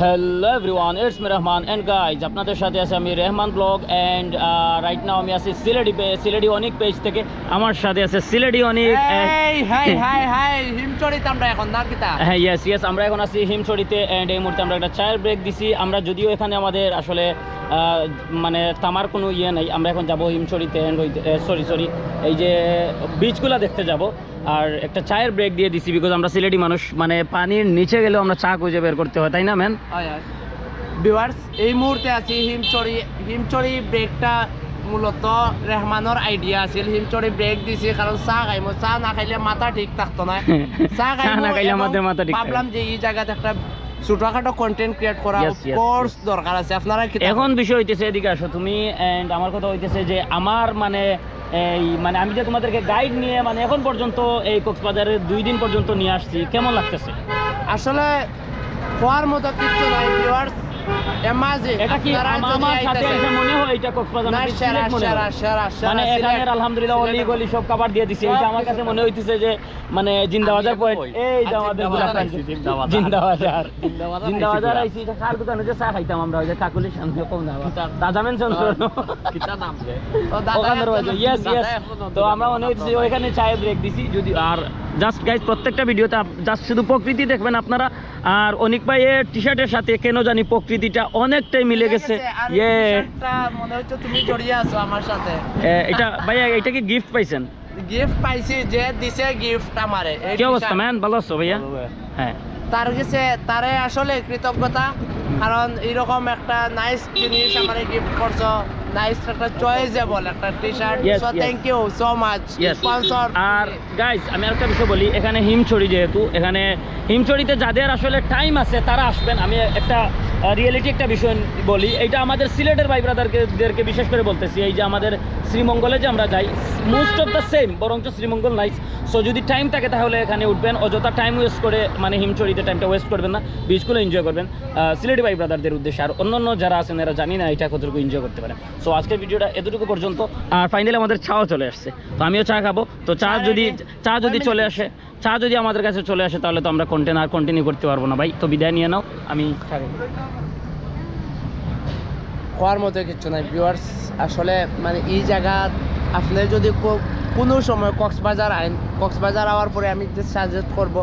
Hello everyone it's me Rahman and guys আপনাদের সাথে আছে আমি Rehman blog and right now আমি আছি সিলেডি পে সিলেডি অনেক পেজ থেকে। আমার সাথে আছে সিলেডি অনেক হ্যাঁ ইয়েস ইয়েস আমরা এখন আছি হিমচড়িতে অ্যান্ড এই মুহূর্তে আমরা একটা চায়ের ব্রেক দিছি। আমরা যদিও এখানে আমাদের আসলে মানে তামার কোনো ইয়ে নেই। আমরা এখন যাব হিমছড়িতে সরি সরি এই যে বিচগুলো দেখতে যাব। আর একটা চায়ের ব্রেক দিয়ে দিছি বিকজ আমরা সিলেটি মানুষ মানে পানির নিচে গেলেও আমরা চা খুঁজে বের করতে হয় তাই না ম্যান ভিউয়ার্স এই মুহূর্তে আছি হিমচরি হিমচরি ব্রেকটা মূলত রেহমানের আইডিয়া আছিল। হিমচরি ব্রেক দিছি কারণ চাহ খাইমো। চাহ না খাইলে মাথা ঠিক থাকতো না। চাহ চা না খাইলে মাথা ঠিক থাকে। ভাবলাম যে এই জায়গাতে একটা ছোটখাটো কন্টেন্ট ক্রিয়েট করা কোর্স দরকার আছে। আপনারা এখন বিষয় হইতেছে এদিকে আসো। তুমি অ্যান্ড আমার কথা হইতেছে যে আমার মানে এই মানে আমি যে তোমাদেরকে গাইড নিয়ে মানে এখন পর্যন্ত এই কক্সবাজারে দুই দিন পর্যন্ত নিয়ে আসছি কেমন লাগতেছে? আসলে খোয়ার মতো কিছু নাই ভিউয়ার্স এটা কি আপনারা আমার সাথে এসে মনে হয় এটা কক্সবাজার মনে হয়? মানে। আলহামদুলিল্লাহ অলি গলি সব দিয়ে দিছে। আমার কাছে মনে হইতেছে যে মানে জিন্দাবাজার পয়েন্ট। এই যে আমাদের জিন্দাবাজার। জিন্দাবাজার। জিন্দাবাজার। জিন্দাবাজার আইছি আইছি এটা কার দোকানে? যে চা খাইতাম আমরা ওই যে কাকুলির সামনে দাদা মেনশন ইয়েস দাদা ইয়েস তো আমরা মনে হচ্ছে ওইখানে চায়ে ব্রেক দিছি যদি আর জাস্ট গাইজ প্রত্যেকটা ভিডিওতে জাস্ট শুধু প্রকৃতি দেখবেন আপনারা। আর অনেক ভাইয়ের টি শার্টের সাথে কেন জানি প্রকৃতিটা অনেকটাই মিলে গেছে। ইয়ে মনে হচ্ছে তুমি জড়িয়ে আছো আমার সাথে। এটা ভাইয়া এটা কি গিফট পাইছেন? গিফট পাইছি যে দিছে গিফট আমারে। কি অবস্থা ম্যান ভালো আছো ভাইয়া? হ্যাঁ। তার কাছে তারে আসলে কৃতজ্ঞতা কারণ এরকম একটা নাইস জিনিস আমারে গিফট করছ। নাইস একটা চয়েসেবল একটা T shirt so thank you so much. Sponsor R guys আমি আরেকটা বিষয় বলি এখানে হিমছড়ি যেহেতু এখানে হিমছড়িতে যাদের আসলে টাইম আছে তারা আসবেন। আমি একটা রিয়েলিটি একটা বিষয় বলি এটা আমাদের সিলেটের ভাই ব্রাদারকে বিশেষ করে বলতেছি এই যে আমাদের শ্রীমঙ্গলে যে আমরা যাই মোস্ট অফ দ্য সেম বরঞ্চ শ্রীমঙ্গল নাইস সো যদি টাইম থাকে তাহলে এখানে উঠবেন অযথা টাইম ওয়েস্ট করে মানে হিমচড়িতে টাইমটা ওয়েস্ট করবেন না বিচগুলো এনজয় করবেন। সিলেটি ভাই ব্রাদারদের উদ্দেশ্যে আর অন্যান্য যারা আছেন এরা জানি না এটা কতটুকু এনজয় করতে পারেন সো আজকের ভিডিওটা এতটুকু পর্যন্ত আর ফাইনালি আমাদের চাও চলে আসছে। তো আমিও চা খাব তো চা যদি চা যদি চলে আসে চা যদি আমাদের কাছে চলে আসে, তাহলে তো আমরা কন্টেন্ট আর কন্টিনিউ করতে পারব না ভাই। তো বিদায় নিয়ে নাও, আমি। হওয়ার মতো কিছু নাই ভিউয়ার্স আসলে মানে এই জায়গা আপনি যদি কোনো সময় কক্সবাজার আইন, কক্সবাজার আওয়ার পরে আমি যে সাজেস্ট করব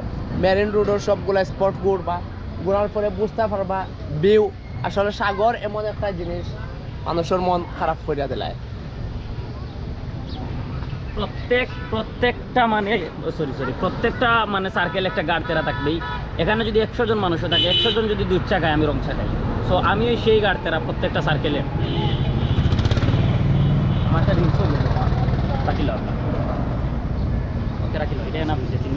মেরিন রোডের সবগুলো স্পট ঘুরবা, ঘোরার পরে বুঝতে পারবা ভিউ আসলে সাগর এমন একটা জিনিস, মানুষের মন খারাপ করিয়া দিলায়। প্রত্যেক, প্রত্যেকটা মানে সরি সরি প্রত্যেকটা মানে সার্কেল একটা গাড় তেরা থাকবেই। এখানে যদি একশো জন মানুষও থাকে, একশো জন যদি দুধ চা খায়, আমি রং চা খাই। সো আমি ওই সেই গাড় তেরা প্রত্যেকটা সার্কেলে আমার সাথে রাখিল এটা না বুঝেছি